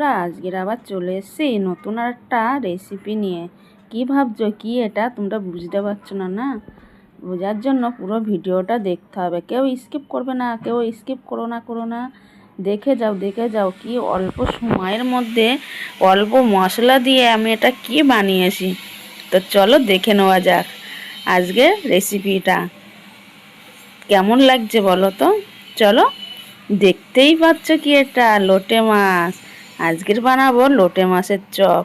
বন্ধুরা, আজকের আবার চলে এসেছি নতুন একটা রেসিপি নিয়ে। কি ভাবছ? কি এটা? তোমরা বুঝতে পারছ না না? বোঝার জন্য পুরো ভিডিওটা দেখতে হবে। কেউ স্কিপ করবে না, কেউ স্কিপ করো না করো না। দেখে যাও দেখে যাও কি অল্প সময়ের মধ্যে অল্প মশলা দিয়ে আমি এটা কি বানিয়েছি। তো চলো দেখে নেওয়া যাক আজকে রেসিপিটা কেমন লাগছে বলো তো? চলো দেখতেই পাচ্ছ কি এটা, লোটে মাছ। আজকের বানাবো লোটে মাছের চপ।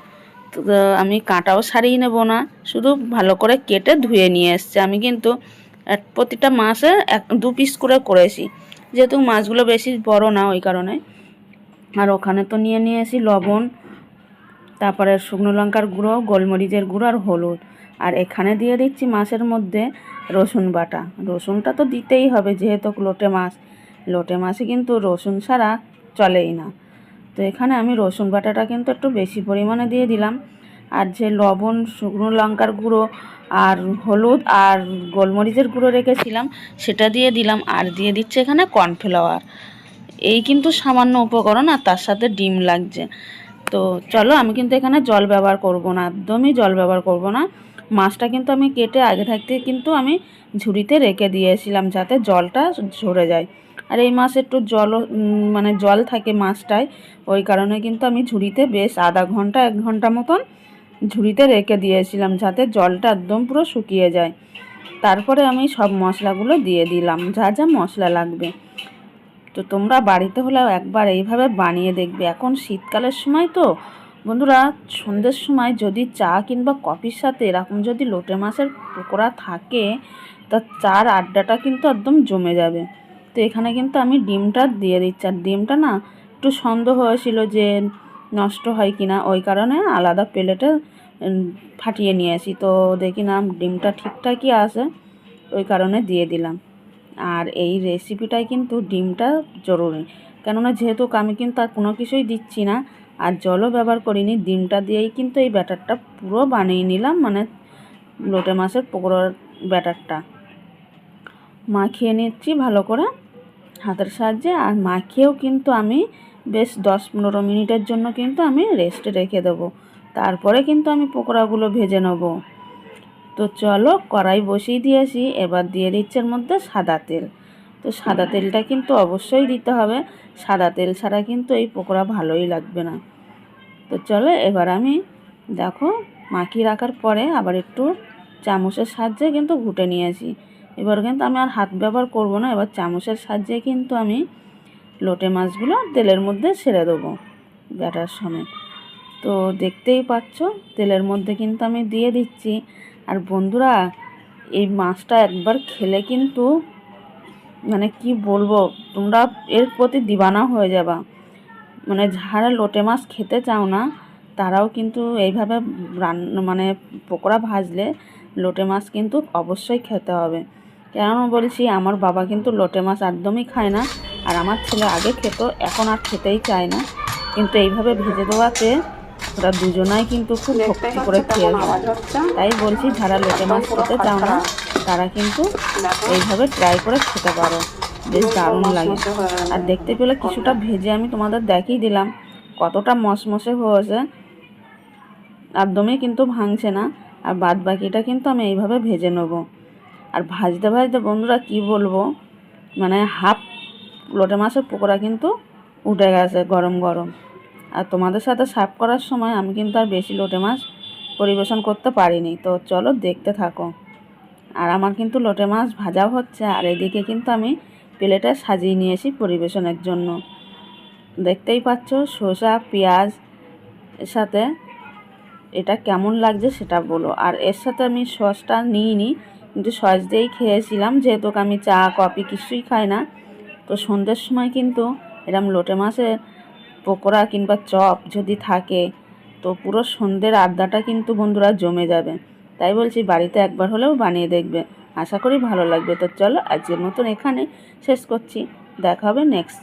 তো আমি কাঁটাও সারিয়ে নেব না, শুধু ভালো করে কেটে ধুয়ে নিয়ে এসছে। আমি কিন্তু প্রতিটা মাছে এক, দু পিস করে করেছি। যেহেতু মাছগুলো বেশি বড় না ওই কারণে। আর ওখানে তো নিয়ে নিয়েছি লবণ, তারপরে শুকনো লঙ্কার গুঁড়ো, গোলমরিচের গুঁড়ো আর হলুদ। আর এখানে দিয়ে দিচ্ছি মাছের মধ্যে রসুন বাটা। রসুনটা তো দিতেই হবে, যেহেতু লোটে মাছ। লোটে মাছে কিন্তু রসুন ছাড়া চলেই না। তো এখানে আমি রসুন বাটাটা কিন্তু একটু বেশি পরিমাণে দিয়ে দিলাম। আর যে লবণ, শুকনো লঙ্কার গুঁড়ো আর হলুদ আর গোলমরিচের গুঁড়ো রেখেছিলাম, সেটা দিয়ে দিলাম। আর দিয়ে দিচ্ছে এখানে কর্নফ্লাওয়ার। এই কিন্তু সামান্য উপকরণ আর তার সাথে ডিম লাগছে। তো চলো, আমি কিন্তু এখানে জল ব্যবহার করব না, একদমই জল ব্যবহার করব না। মাছটা কিন্তু আমি কেটে আগে থাকতে কিন্তু আমি ঝুড়িতে রেখে দিয়েছিলাম যাতে জলটা ঝরে যায়। আর এই মাছ একটু জল মানে জল থাকে মাছটায়, ওই কারণে কিন্তু আমি ঝুড়িতে বেশ আধা ঘণ্টা, এক ঘণ্টা মতন ঝুড়িতে রেখে দিয়েছিলাম যাতে জলটা একদম পুরো শুকিয়ে যায়। তারপরে আমি সব মশলাগুলো দিয়ে দিলাম, যা যা মশলা লাগবে। তো তোমরা বাড়িতে হলেও একবার এইভাবে বানিয়ে দেখবে। এখন শীতকালের সময় তো বন্ধুরা, সন্ধ্যের সময় যদি চা কিংবা কফির সাথে এরকম যদি লোটে মাছের পকোড়া থাকে, তা চার আড্ডাটা কিন্তু একদম জমে যাবে। তো এখানে কিন্তু আমি ডিমটা দিয়ে দিচ্ছি। আর ডিমটা না একটু সন্দেহ হয়েছিল যে নষ্ট হয় কি না ওই কারণে আলাদা প্লেটে ফাটিয়ে নিয়ে আসি। তো দেখি না ডিমটা ঠিকঠাকই আছে, ওই কারণে দিয়ে দিলাম। আর এই রেসিপিটায় কিন্তু ডিমটা জরুরি। কেননা যেহেতু আমি কিন্তু আর কোনো কিছুই দিচ্ছি না আর জলও ব্যবহার করিনি, ডিমটা দিয়েই কিন্তু এই ব্যাটারটা পুরো বানিয়ে নিলাম মানে লোটে মাছের পকোড়ার ব্যাটারটা। মাখিয়ে নিচ্ছি ভালো করে হাতের সাহায্যে, আর মাখিয়েও কিন্তু আমি বেশ দশ পনেরো মিনিটের জন্য কিন্তু আমি রেস্টে রেখে দেবো। তারপরে কিন্তু আমি পকোড়াগুলো ভেজে নেব। তো চলো কড়াই বসিয়ে দিয়েছি, এবার দিয়ে দিচ্ছে এর মধ্যে সাদা তেল। তো সাদা তেলটা কিন্তু অবশ্যই দিতে হবে। সাদা তেল ছাড়া কিন্তু এই পকোড়া ভালোই লাগবে না। তো চলো এবার আমি দেখো মাখিয়ে রাখার পরে আবার একটু চামচের সাহায্যে কিন্তু ঘুটে নিয়েছি। এবার কিন্তু আমি আর হাত ব্যবহার করব না, এবার চামচের সাহায্যে কিন্তু আমি লোটে মাছগুলো তেলের মধ্যে ছেড়ে দেবো ব্যাটার সময় তো দেখতেই পাচ্ছ, তেলের মধ্যে কিন্তু আমি দিয়ে দিচ্ছি। আর বন্ধুরা, এই মাছটা একবার খেলে কিন্তু মানে কি বলব, তোমরা এর প্রতি দিবানা হয়ে যাবা। মানে যারা লোটে মাছ খেতে চাও না, তারাও কিন্তু এইভাবে রান্না মানে পকোড়া ভাজলে লোটে মাছ কিন্তু অবশ্যই খেতে হবে। কেন বলছি, আমার বাবা কিন্তু লোটে মাছ একদমই খায় না, আর আমার ছেলে আগে খেত, এখন আর খেতেই চায় না। কিন্তু এইভাবে ভেজে দেওয়াতে ওরা দুজনাই কিন্তু খুব ভক্তি করে খেয়ে তাই বলছি যারা লোটে মাছ খেতে চাও না তারা কিন্তু এইভাবে ট্রাই করে খেতে পারো। বেশ দারুণ লাগে। আর দেখতে পেলে কিছুটা ভেজে আমি তোমাদের দেখিয়ে দিলাম কতটা মশমশে হয়েছে। একদমই কিন্তু ভাঙছে না। আর বাদ বাকিটা কিন্তু আমি এইভাবে ভেজে নেব। আর ভাজতে ভাজতে বন্ধুরা কি বলব মানে হাফ লোটে মাছের পকোড়া কিন্তু উঠে গেছে গরম গরম। আর তোমাদের সাথে সার্ভ করার সময় আমি কিন্তু আর বেশি লোটে মাছ পরিবেশন করতে পারিনি। তো চলো দেখতে থাকো। আর আমার কিন্তু লোটে মাছ ভাজাও হচ্ছে, আর এদিকে কিন্তু আমি প্লেটে সাজিয়ে নিয়েছি পরিবেশনের জন্য। দেখতেই পাচ্ছ শসা, পেঁয়াজ, এর সাথে এটা কেমন লাগছে সেটা বলো। আর এর সাথে আমি সসটা নিইনি, কিন্তু সস দিয়েই খেয়েছিলাম, যেহেতু আমি চা, কফি কিছুই খাই না, তো সন্ধ্যের সময় কিন্তু এরম লোটে মাছের পকোড়া কিংবা চপ যদি থাকে, তো পুরো সন্ধ্যের আড্ডাটা কিন্তু বন্ধুরা জমে যাবে। তাই বলছি বাড়িতে একবার হলেও বানিয়ে দেখবে। আশা করি ভালো লাগবে। তো চলো আজকের মতন এখানে শেষ করছি। দেখা হবে নেক্সট